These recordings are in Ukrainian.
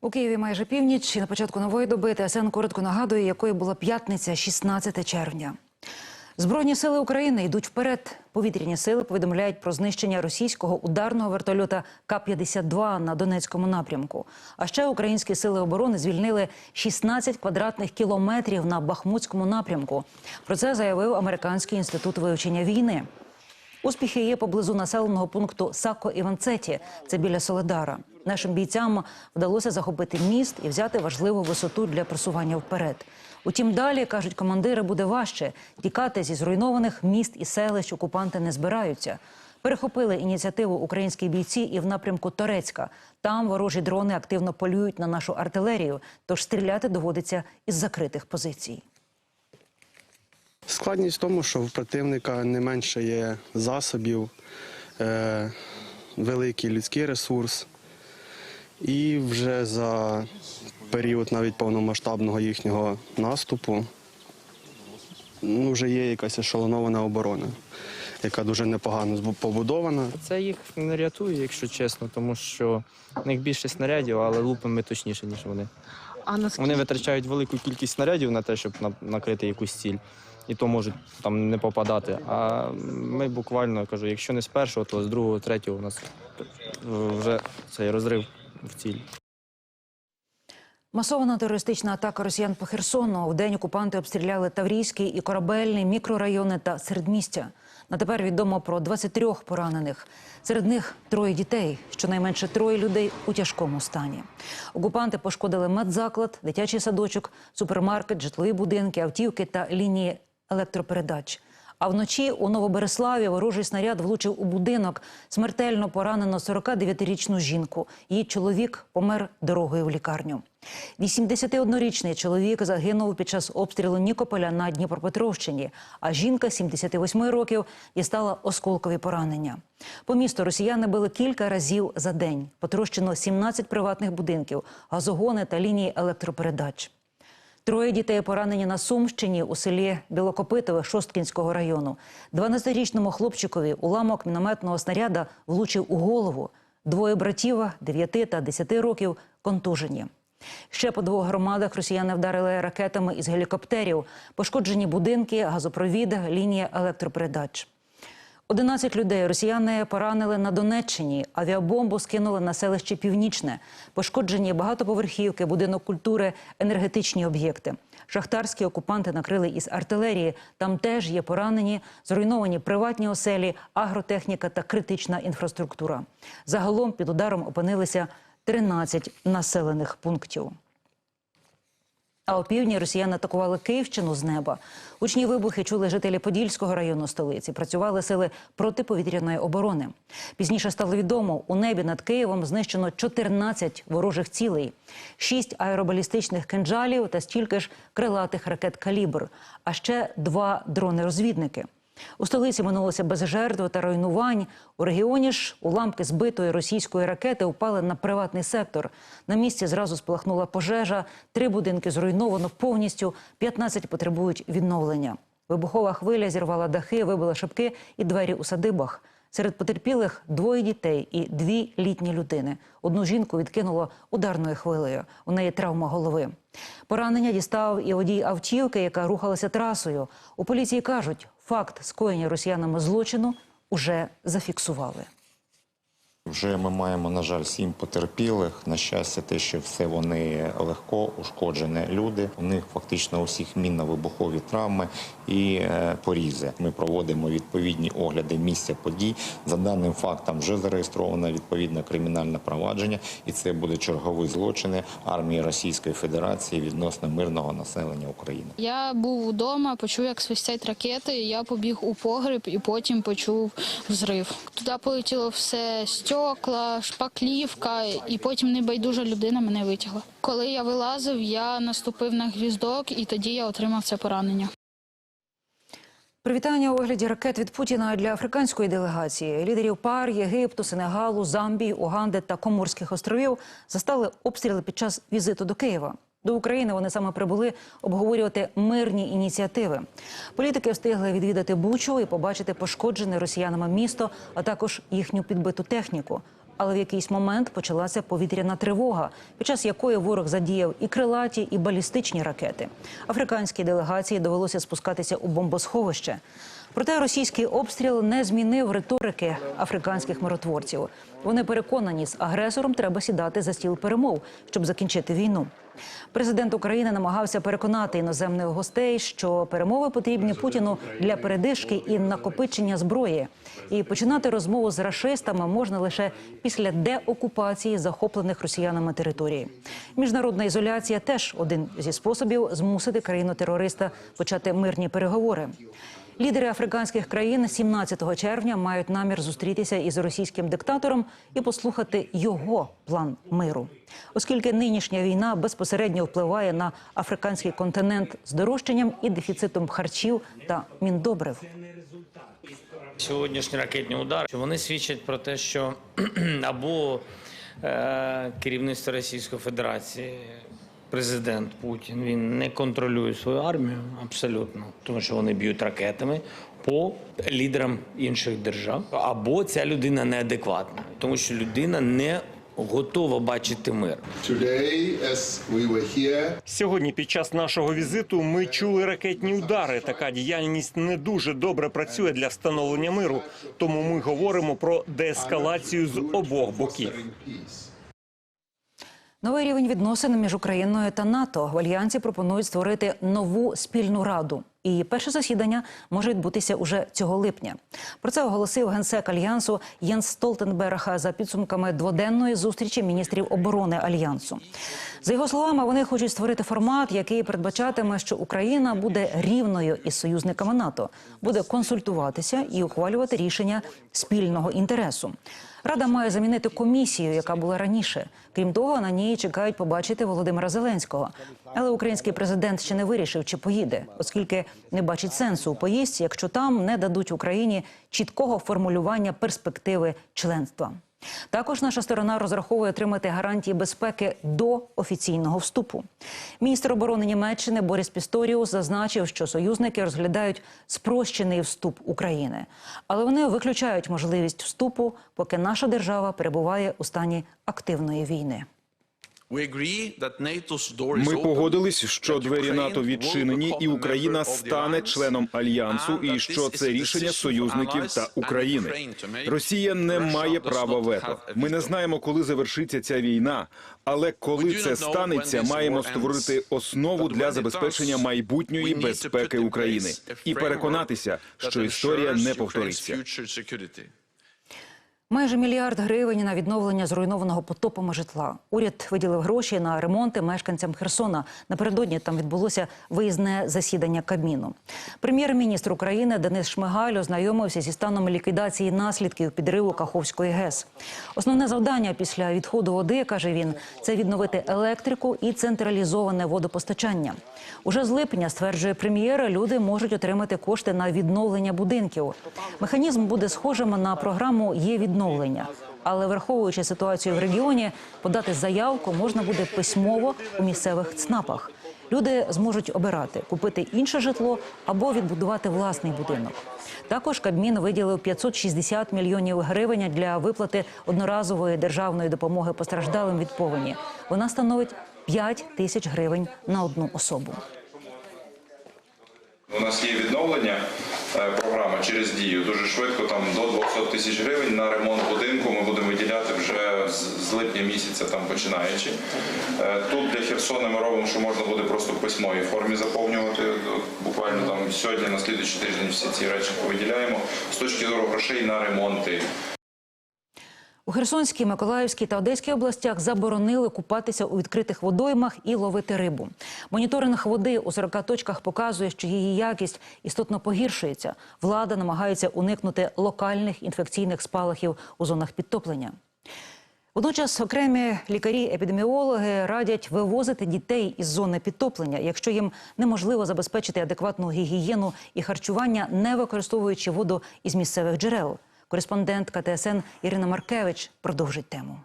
У Києві майже північ і на початку нової доби ТСН коротко нагадує, якою була п'ятниця, 16 червня. Збройні сили України йдуть вперед. Повітряні сили повідомляють про знищення російського ударного вертольота К-52 на Донецькому напрямку. А ще українські сили оборони звільнили 16 квадратних кілометрів на Бахмутському напрямку. Про це заявив Американський інститут вивчення війни. Успіхи є поблизу населеного пункту Сако Іванцеті. Це біля Соледара. Нашим бійцям вдалося захопити міст і взяти важливу висоту для просування вперед. Утім, далі кажуть командири, буде важче тікати зі зруйнованих міст і селищ. Окупанти не збираються. Перехопили ініціативу українські бійці і в напрямку Торецька. Там ворожі дрони активно полюють на нашу артилерію, тож стріляти доводиться із закритих позицій. Складність в тому, що в противника не менше є засобів, е, великий людський ресурс. І вже за період навіть повномасштабного їхнього наступу ну, вже є якась ешелонована оборона, яка дуже непогано побудована. Це їх не рятує, якщо чесно, тому що в них більше снарядів, але лупимо ми точніше, ніж вони. А наскільки Вони витрачають велику кількість снарядів на те, щоб накрити якусь ціль, і то можуть там не попадати. А ми буквально кажу, якщо не з першого, то з другого, третього у нас вже цей розрив в ціль. Масована терористична атака росіян по Херсону. В день окупанти обстріляли Таврійський і Корабельний мікрорайони та середмістя. На тепер відомо про 23 поранених. Серед них троє дітей, щонайменше троє людей у тяжкому стані. Окупанти пошкодили медзаклад, дитячий садочок, супермаркет, житлові будинки, автівки та лінії електропередач. А вночі у Новобереславі ворожий снаряд влучив у будинок. Смертельно поранено 49-річну жінку. Її чоловік помер дорогою в лікарню. 81-річний чоловік загинув під час обстрілу Нікополя на Дніпропетровщині, а жінка 78 років дістала осколкові поранення. По місту росіяни били кілька разів за день. Потрощено 17 приватних будинків, газогони та лінії електропередач. Троє дітей поранені на Сумщині у селі Білокопитове Шосткінського району. 12-річному хлопчикові уламок мінометного снаряда влучив у голову. Двоє братів 9 та 10 років контужені. Ще по двох громадах росіяни вдарили ракетами із гелікоптерів. Пошкоджені будинки, газопровід, лінія електропередач. 11 людей росіяни поранили на Донеччині. Авіабомбу скинули на селище Північне. Пошкоджені багатоповерхівки, будинок культури, енергетичні об'єкти. Шахтарські окупанти накрили із артилерії. Там теж є поранені, зруйновані приватні оселі, агротехніка та критична інфраструктура. Загалом під ударом опинилися 13 населених пунктів. А о півдні росіяни атакували Київщину з неба. Учні вибухи чули жителі Подільського району столиці. Працювали сили протиповітряної оборони. Пізніше стало відомо, у небі над Києвом знищено 14 ворожих цілей, 6 аеробалістичних кинджалів та стільки ж крилатих ракет калібр, а ще два дрони-розвідники. У столиці минулося без жертв та руйнувань. У регіоні ж уламки збитої російської ракети впали на приватний сектор. На місці зразу спалахнула пожежа. Три будинки зруйновано повністю, 15 потребують відновлення. Вибухова хвиля зірвала дахи, вибила шибки і двері у садибах. Серед потерпілих двоє дітей і дві літні людини. Одну жінку відкинуло ударною хвилею. У неї травма голови. Поранення дістав і водій автівки, яка рухалася трасою. У поліції кажуть, факт скоєння росіянами злочину уже зафіксували. Вже ми маємо, на жаль, сім потерпілих. На щастя, те, що все вони легко ушкоджені люди. У них фактично у всіх мінно-вибухові травми і е, порізи. Ми проводимо відповідні огляди місця подій. За даним фактом вже зареєстровано відповідне кримінальне провадження, і це буде чергові злочини армії Російської Федерації відносно мирного населення України. Я був вдома, почув, як свистять ракети. Я побіг у погреб і потім почув взрив. Туди полетіло все стекла, шпаклівка, і потім небайдужа людина мене витягла. Коли я вилазив, я наступив на гвіздок, і тоді я отримав це поранення. Привітання у вигляді ракет від Путіна для африканської делегації. Лідерів пар Єгипту, Сенегалу, Замбії, Уганди та Коморських островів застали обстріли під час візиту до Києва. До України вони саме прибули обговорювати мирні ініціативи. Політики встигли відвідати Бучу і побачити пошкоджене росіянами місто, а також їхню підбиту техніку. Але в якийсь момент почалася повітряна тривога, під час якої ворог задіяв і крилаті, і балістичні ракети. Африканській делегації довелося спускатися у бомбосховище. Проте російський обстріл не змінив риторики африканських миротворців. Вони переконані, з агресором треба сідати за стіл перемов, щоб закінчити війну. Президент України намагався переконати іноземних гостей, що перемови потрібні Путіну для передишки і накопичення зброї. І починати розмову з рашистами можна лише після деокупації захоплених росіянами території. Міжнародна ізоляція теж один зі способів змусити країну-терориста почати мирні переговори. Лідери африканських країн 17 червня мають намір зустрітися із російським диктатором і послухати його план миру, оскільки нинішня війна безпосередньо впливає на африканський континент з дорожчанням і дефіцитом харчів та міндобрив. Сьогоднішні ракетні удари вони свідчать про те, що або е, керівництво Російської Федерації, президент Путін, він не контролює свою армію абсолютно, тому що вони б'ють ракетами по лідерам інших держав, або ця людина неадекватна, тому що людина не готова бачити мир. Today, as we were here, Сьогодні під час нашого візиту ми чули ракетні удари. Така діяльність не дуже добре працює для встановлення миру. Тому ми говоримо про деескалацію з обох боків. Новий рівень відносин між Україною та НАТО в альянсі пропонують створити нову спільну раду. І перше засідання може відбутися уже цього липня. Про це оголосив генсек альянсу Єнс Столтенберг за підсумками дводенної зустрічі міністрів оборони альянсу. За його словами, вони хочуть створити формат, який передбачатиме, що Україна буде рівною із союзниками НАТО, буде консультуватися і ухвалювати рішення спільного інтересу. Рада має замінити комісію, яка була раніше. Крім того, на ній чекають побачити Володимира Зеленського. Але український президент ще не вирішив, чи поїде, оскільки не бачить сенсу у поїздці, якщо там не дадуть Україні чіткого формулювання перспективи членства. Також наша сторона розраховує отримати гарантії безпеки до офіційного вступу. Міністр оборони Німеччини Борис Пісторіус зазначив, що союзники розглядають спрощений вступ України, але вони виключають можливість вступу, поки наша держава перебуває у стані активної війни. Ми погодились, що двері НАТО відчинені, і Україна стане членом альянсу, і що це рішення союзників та України. Росія не має права вето. Ми не знаємо, коли завершиться ця війна, але коли це станеться, маємо створити основу для забезпечення майбутньої безпеки України і переконатися, що історія не повториться. Майже мільярд гривень на відновлення зруйнованого потопами житла. Уряд виділив гроші на ремонти мешканцям Херсона. Напередодні там відбулося виїзне засідання Кабміну. Прем'єр-міністр України Денис Шмигаль ознайомився зі станом ліквідації наслідків підриву Каховської ГЕС. Основне завдання після відходу води, каже він, це відновити електрику і централізоване водопостачання. Уже з липня, стверджує прем'єр, люди можуть отримати кошти на відновлення будинків. Механізм буде схожим на програму є відновлення. Але враховуючи ситуацію в регіоні, подати заявку можна буде письмово у місцевих ЦНАПах. Люди зможуть обирати купити інше житло або відбудувати власний будинок. Також Кабмін виділив 560 мільйонів гривень для виплати одноразової державної допомоги постраждалим від повені. Вона становить 5 тисяч гривень на одну особу. У нас є відновлення програми через дію дуже швидко, там до 200 тисяч гривень на ремонт будинку. Ми будемо виділяти вже з- з липня місяця, там починаючи. Е, Тут для Херсона ми робимо, що можна буде просто в письмовій формі заповнювати. Буквально там сьогодні, на слідуючий тиждень всі ці речі повиділяємо. З точки зору грошей на ремонти. У Херсонській, Миколаївській та Одеській областях заборонили купатися у відкритих водоймах і ловити рибу. Моніторинг води у 40 точках показує, що її якість істотно погіршується. Влада намагається уникнути локальних інфекційних спалахів у зонах підтоплення. Водночас окремі лікарі-епідеміологи радять вивозити дітей із зони підтоплення, якщо їм неможливо забезпечити адекватну гігієну і харчування, не використовуючи воду із місцевих джерел. Кореспондентка ТСН Ірина Маркевич продовжить тему.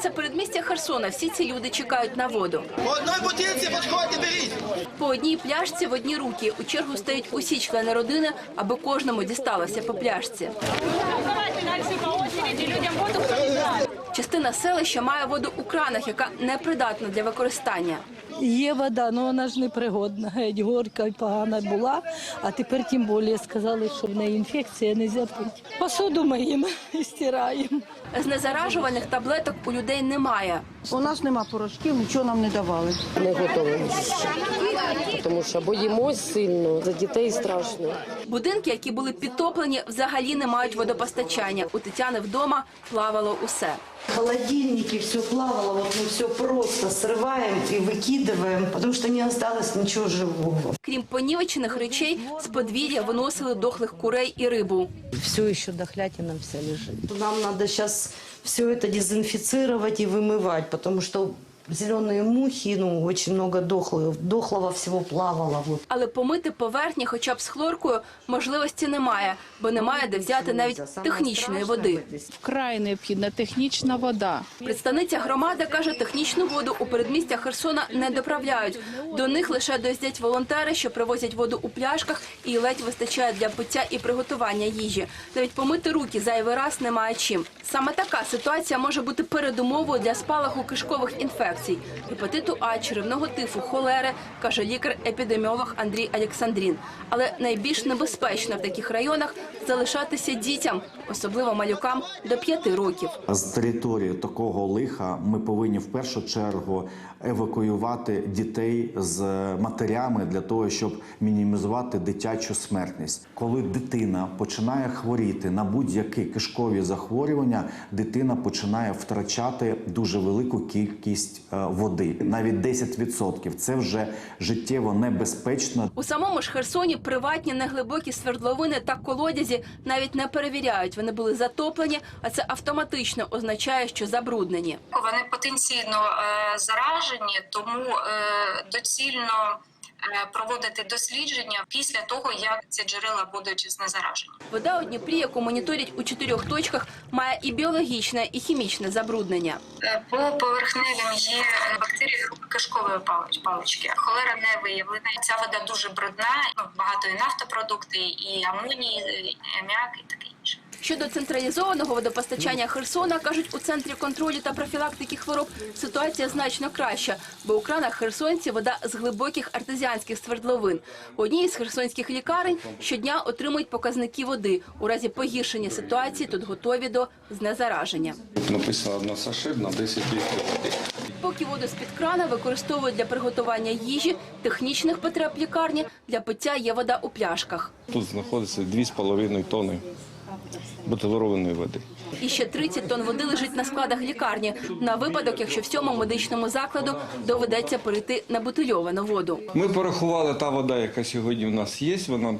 Це передмістя Херсона. Всі ці люди чекають на воду. По одній бутилці підходьте, беріть. По одній пляшці в одні руки. У чергу стоять усі члени родини, аби кожному дісталося по пляшці. Частина селища має воду у кранах, яка непридатна для використання. Є вода, але вона ж непригодна. Геть горька і погана була, а тепер тим більше сказали, що в неї інфекція, не пити. Посуду миємо і стираємо. Знезаражувальних таблеток у людей немає. У нас нема порошків, нічого нам не давали. Не готові Тому що боїмось сильно, за дітей страшно. Будинки, які були підтоплені, взагалі не мають водопостачання. У Тетяни вдома плавало усе. Холодильники, все плавало, вот мы все просто срываем и выкидываем, потому что не осталось ничего живого. Крім понівечених речей, з подвір'я виносили дохлих курей і рибу. Все еще дохлятина вся лежить. Нам надо сейчас все это дезинфицировать и вымывать, потому что зеленые мухи, ну, очень много дохлого, дохлого всего плавало. Вот. Але помити поверхні хоча б з хлоркою можливості немає, бо немає де взяти навіть технічної води. Вкрай необхідна технічна вода. Представниця громади каже, технічну воду у передмістях Херсона не доправляють. До них лише доїздять волонтери, що привозять воду у пляшках і ледь вистачає для пиття і приготування їжі. Навіть помити руки зайвий раз немає чим. Саме така ситуація може бути передумовою для спалаху кишкових інфекцій, гепатиту А, черевного тифу, холери, каже лікар-епідеміолог Андрій Олександрін. Але найбільш небезпечно в таких районах залишатися дітям, особливо малюкам до 5 років. З території такого лиха ми повинні в першу чергу евакуювати дітей з матерями для того, щоб мінімізувати дитячу смертність. Коли дитина починає хворіти на будь-які кишкові захворювання, дитина починає втрачати дуже велику кількість води, навіть 10%. Це вже життєво небезпечно. У самому ж Херсоні приватні неглибокі свердловини та колодязі навіть не перевіряють. Вони були затоплені, а це автоматично означає, що забруднені. Вони потенційно е, заражені, тому е, доцільно е, проводити дослідження після того, як ці джерела будуть знезаражені. Вода у Дніпрі, яку моніторять у чотирьох точках, має і біологічне, і хімічне забруднення. Е, По поверхневим є е, бактерії кишкової палич- палички. Холера не виявлена. Ця вода дуже брудна. Ну багато і нафтопродукти, і амоній, і аміак, і таке інше. Щодо централізованого водопостачання Херсона, кажуть, у центрі контролю та профілактики хвороб ситуація значно краща, бо у кранах херсонці вода з глибоких артезіанських свердловин. У одній із херсонських лікарень щодня отримують показники води. У разі погіршення ситуації тут готові до знезараження. Написано одна сашиб на 10 літрів води. Поки воду з-під крана використовують для приготування їжі, технічних потреб лікарні, для пиття є вода у пляшках. Тут знаходиться 2,5 тонни бутилированої води. І ще 30 тонн води лежить на складах лікарні на випадок, якщо всьому медичному закладу доведеться перейти на бутильовану воду. Ми порахували та вода, яка сьогодні у нас є, вона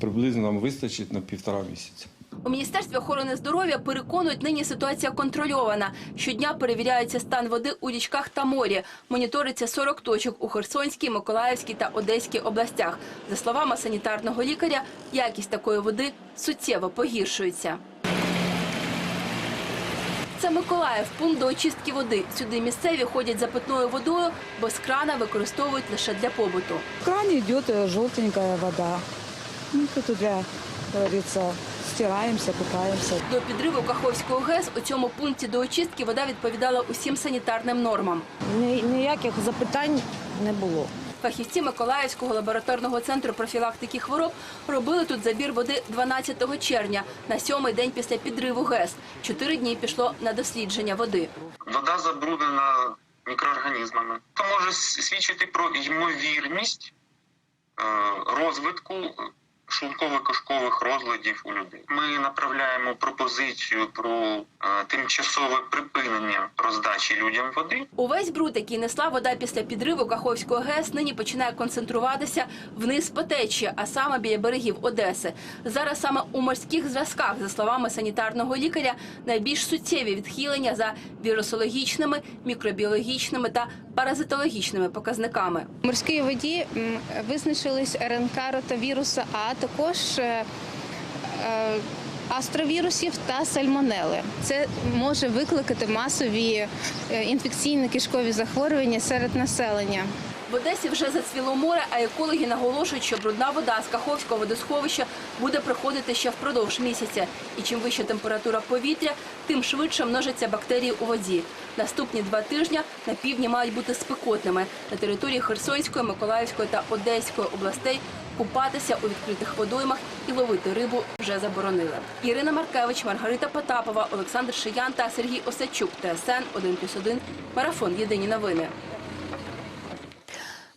приблизно нам вистачить на півтора місяця. У міністерстві охорони здоров'я переконують, нині ситуація контрольована. Щодня перевіряється стан води у річках та морі. Моніториться 40 точок у Херсонській, Миколаївській та Одеській областях. За словами санітарного лікаря, якість такої води суттєво погіршується. Це Миколаїв, пункт до очистки води. Сюди місцеві ходять за питною водою, бо з крана використовують лише для побуту. В кране идет э, желтенькая вода. Ну, тут для, говорится, стираемся, купаемся. До підриву Каховського ГЕС у цьому пункті до очистки вода відповідала усім санітарним нормам. Ні- Ніяких запитань не було. Фахівці Миколаївського лабораторного центру профілактики хвороб робили тут забір води 12 червня, на сьомий день після підриву ГЕС. Чотири дні пішло на дослідження води. Вода забруднена мікроорганізмами. Це може свідчити про ймовірність е, розвитку шлунково-кишкових розладів у людей. Ми направляємо пропозицію про е, тимчасове припинення роздачі людям води. Увесь бруд, який несла вода після підриву Каховського ГЕС, нині починає концентруватися вниз по течії, а саме біля берегів Одеси. Зараз саме у морських зразках, за словами санітарного лікаря, найбільш суттєві відхилення за вірусологічними, мікробіологічними та паразитологічними показниками. В морській воді визначились РНК ротавіруса, а також е, е, астровірусів та сальмонели. Це може викликати масові е, інфекційні кишкові захворювання серед населення. В Одесі вже зацвіло море, а екологи наголошують, що брудна вода з Каховського водосховища буде приходити ще впродовж місяця. І чим вища температура повітря, тим швидше множаться бактерії у воді. Наступні два тижні на півдні мають бути спекотними. На території Херсонської, Миколаївської та Одеської областей купатися у відкритих водоймах і ловити рибу вже заборонили. Ірина Маркевич, Маргарита Потапова, Олександр Шиян та Сергій Осадчук. ТСН 1+,1. Марафон. Єдині новини.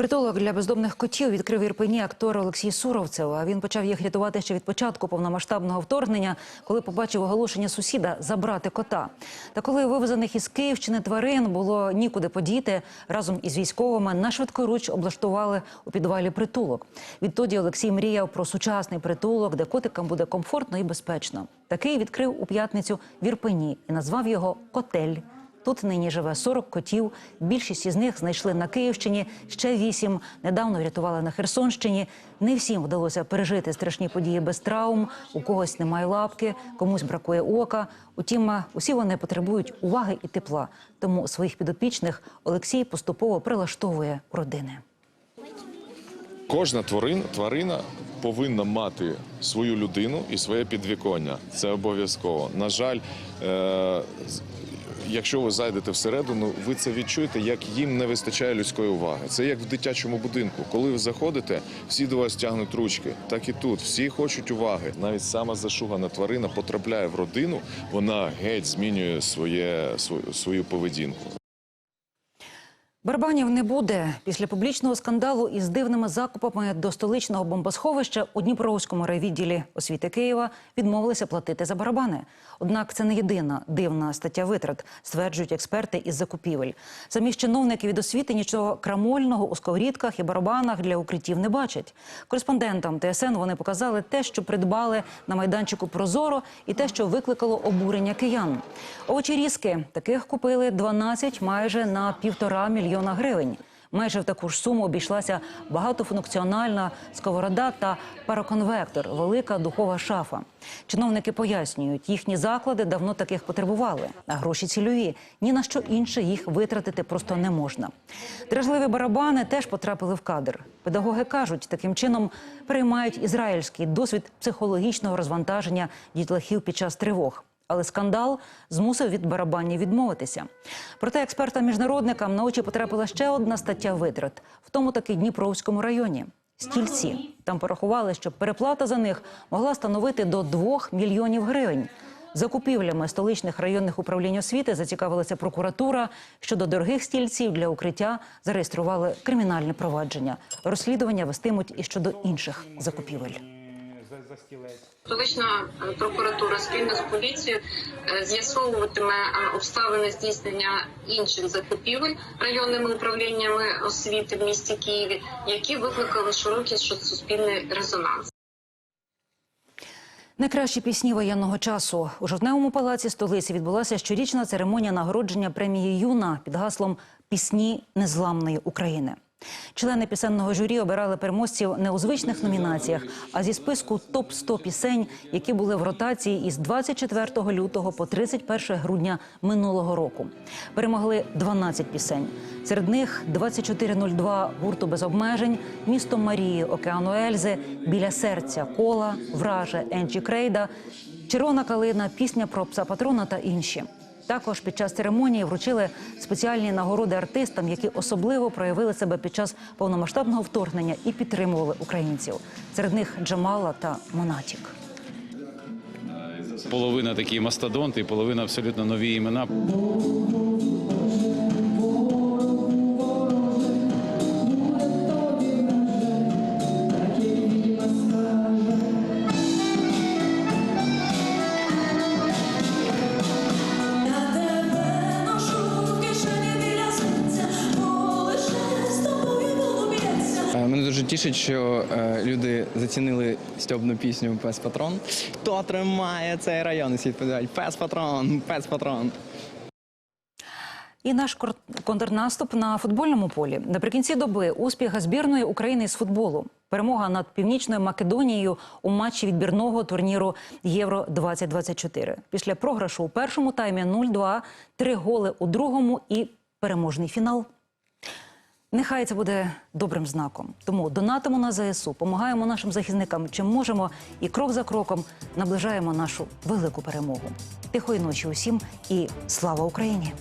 Притулок для бездомних котів відкрив Ірпені актор Олексій Суровцев. Він почав їх рятувати ще від початку повномасштабного вторгнення, коли побачив оголошення сусіда забрати кота. Та коли вивезених із Київщини тварин було нікуди подіти, разом із військовими на швидкоруч облаштували у підвалі притулок. Відтоді Олексій мріяв про сучасний притулок, де котикам буде комфортно і безпечно. Такий відкрив у п'ятницю в Ірпені і назвав його Котель. Тут нині живе 40 котів. Більшість із них знайшли на Київщині, ще вісім недавно врятували на Херсонщині. Не всім вдалося пережити страшні події без травм. У когось немає лапки, комусь бракує ока. Утім, усі вони потребують уваги і тепла. Тому своїх підопічних Олексій поступово прилаштовує родини. Кожна тварин, тварина повинна мати свою людину і своє підвіконня. Це обов'язково. На жаль, е- якщо ви зайдете всередину, ви це відчуєте, як їм не вистачає людської уваги. Це як в дитячому будинку. Коли ви заходите, всі до вас тягнуть ручки. Так і тут всі хочуть уваги. Навіть сама зашугана тварина потрапляє в родину, вона геть змінює своє, свою, поведінку. Барабанів не буде. Після публічного скандалу із дивними закупами до столичного бомбосховища у Дніпровському райвідділі освіти Києва відмовилися платити за барабани. Однак це не єдина дивна стаття витрат, стверджують експерти із закупівель. Самі ж чиновники від освіти нічого крамольного у сковорідках і барабанах для укриттів не бачать. Кореспондентам ТСН вони показали те, що придбали на майданчику Прозоро, і те, що викликало обурення киян. Овочерізки таких купили 12 майже на півтора мільйона гривень. Майже в таку ж суму обійшлася багатофункціональна сковорода та пароконвектор, велика духова шафа. Чиновники пояснюють, їхні заклади давно таких потребували, а гроші цільові. Ні на що інше їх витратити просто не можна. Дражливі барабани теж потрапили в кадр. Педагоги кажуть, таким чином переймають ізраїльський досвід психологічного розвантаження дітлахів під час тривог. Але скандал змусив від барабанів відмовитися. Проте експертам-міжнародникам на очі потрапила ще одна стаття витрат, в тому таки Дніпровському районі. Стільці там порахували, що переплата за них могла становити до 2 мільйонів гривень. Закупівлями столичних районних управлінь освіти зацікавилася прокуратура. Щодо дорогих стільців для укриття зареєстрували кримінальне провадження. Розслідування вестимуть і щодо інших закупівель. Столична е, прокуратура спільно з поліцією е, з'ясовуватиме е, обставини здійснення інших закупівель районними управліннями освіти в місті Києві, які викликали широкий суспільний резонанс. Найкращі пісні воєнного часу у жовтневому палаці столиці відбулася щорічна церемонія нагородження премії Юна під гаслом Пісні незламної України. Члени пісенного журі обирали переможців не у звичних номінаціях, а зі списку топ 100 пісень, які були в ротації із 24 лютого по 31 грудня минулого року. Перемогли 12 пісень. Серед них 2402 гурту без обмежень, місто Марії, Океану Ельзи, біля серця кола, враже Енчі Крейда, Червона калина, пісня про пса патрона та інші. Також під час церемонії вручили спеціальні нагороди артистам, які особливо проявили себе під час повномасштабного вторгнення і підтримували українців. Серед них Джамала та Монатік. Половина такі мастодонти, половина абсолютно нові імена. Дуже тішить, що е, люди зацінили стьобну пісню Пес Патрон. Хто тримає цей район? Всі відповідають Пес Патрон, Пес Патрон. І наш контрнаступ на футбольному полі наприкінці доби успіх збірної України з футболу. Перемога над північною Македонією у матчі відбірного турніру Євро 2024 Після програшу у першому таймі 0-2, три голи у другому і переможний фінал. Нехай це буде добрим знаком. Тому донатимо на ЗСУ, допомагаємо нашим захисникам, чим можемо, і крок за кроком наближаємо нашу велику перемогу. Тихої ночі усім і слава Україні!